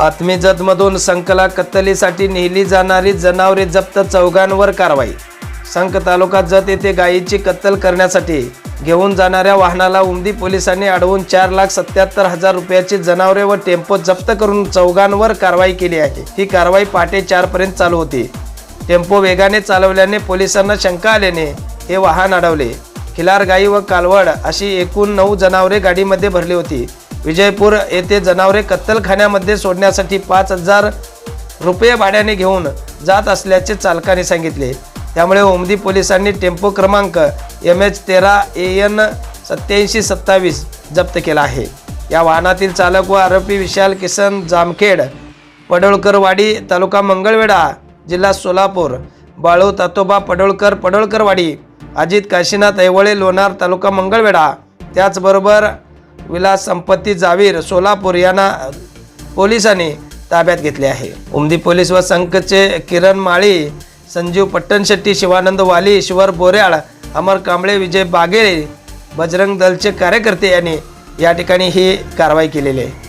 बातमी जतमधून संकला कत्तलीसाठी नेली जाणारी जनावरे जप्त चौघांवर कारवाई. संक तालुका जत येथे गायीची कत्तल करण्यासाठी घेऊन जाणाऱ्या वाहनाला उमदी पोलिसांनी अडवून चार लाख सत्याहत्तर हजार रुपयाची जनावरे व टेम्पो जप्त करून चौघांवर कारवाई केली आहे. ही कारवाई पहाटे चारपर्यंत चालू होती. टेम्पो वेगाने चालवल्याने पोलिसांना शंका आल्याने हे वाहन अडवले. खिलार गाई व कालवड अशी एकूण नऊ जनावरे गाडीमध्ये भरली होती. विजयपूर येथे जनावरे कत्तलखान्यामध्ये सोडण्यासाठी पाच हजार रुपये भाड्याने घेऊन जात असल्याचे चालकाने सांगितले. त्यामुळे ओमदी पोलिसांनी टेम्पो क्रमांक एम एच तेरा ए एन सत्याऐंशी सत्तावीस जप्त केला आहे. या वाहनातील चालक व आरोपी विशाल किसन जामखेड पडोळकरवाडी तालुका मंगळवेढा जिल्हा सोलापूर बाळू तातोबा पडोळकर पडोळकरवाडी अजित काशीनाथ ऐवळे लोणार तालुका मंगळवेढा त्याचबरोबर विलास संपत्ती जावीर सोलापूर यांना पोलिसांनी ताब्यात घेतले आहे. उमदी पोलीस व संघचे किरण माळी संजीव पट्टणशेट्टी शिवानंद वाली ईश्वर बोऱ्याळ अमर कांबळे विजय बागेळे बजरंग दलचे कार्यकर्ते यांनी या ठिकाणी ही कारवाई केलेली आहे.